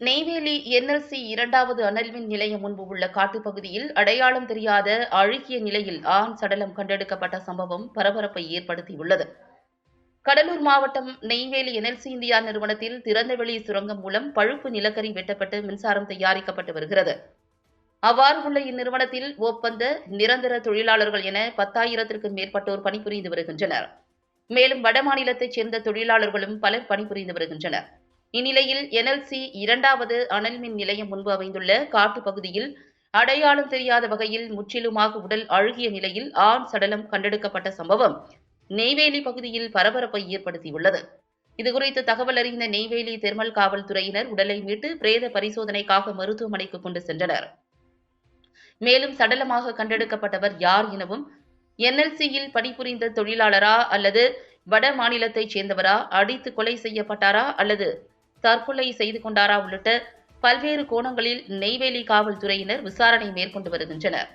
Neyveli NLC இரண்டாவது அனல்மின் நிலையம் முன்பு உள்ள காட்டுப்பகுதியில் அடையாளம் தெரியாத அழுகிய நிலையில் ஆண் சடலம் கண்டெடுக்கப்பட்ட சம்பவம் பரபரப்பை ஏற்படுத்தியுள்ளது. கடலூர் மாவட்டம் நெய்வேலி என்எல்சி இந்தியா நிறுவனத்தில் திறந்தவெளி சுரங்கம் மூலம் பழுப்பு நிலக்கரி வெட்டப்பட்டு மின்சாரம் தயாரிக்கப்பட்டு வருகிறது. அவ்வாறு உள்ள இந்நிறுவனத்தில் ஒப்பந்த நிரந்தர தொழிலாளர்கள் என பத்தாயிரத்திற்கும் மேற்பட்டோர் பணிபுரிந்து வருகின்றனர். மேலும் வடமாநிலத்தைச் சேர்ந்த தொழிலாளர்களும் பலர் பணிபுரிந்து வருகின்றனர். இந்நிலையில் என்எல்சி இரண்டாவது அனல் மின் நிலையம் முன்பு அமைந்துள்ள காட்டுப் பகுதியில் அடையாளம் தெரியாத வகையில் முற்றிலுமாக உடல் அழுகிய நிலையில் ஆண் சடலம் கண்டெடுக்கப்பட்ட சம்பவம் நெய்வேலி பகுதியில் பரபரப்பை ஏற்படுத்தியுள்ளது. இதுகுறித்து தகவல் அறிந்த நெய்வேலி தெர்மல் காவல்துறையினர் உடலை மீட்டு பிரேத பரிசோதனைக்காக மருத்துவமனைக்கு கொண்டு சென்றனர். மேலும் சடலமாக கண்டெடுக்கப்பட்டவர் யார் எனவும் என்எல்சியில் பணிபுரிந்த தொழிலாளரா அல்லது வட மாநிலத்தைச் சேர்ந்தவரா அடித்து கொலை செய்யப்பட்டாரா அல்லது தற்கொலை செய்து கொண்டாரா உள்ளிட்ட பல்வேறு கோணங்களில் நெய்வேலி காவல்துறையினர் விசாரணை மேற்கொண்டு வருகின்றனர்.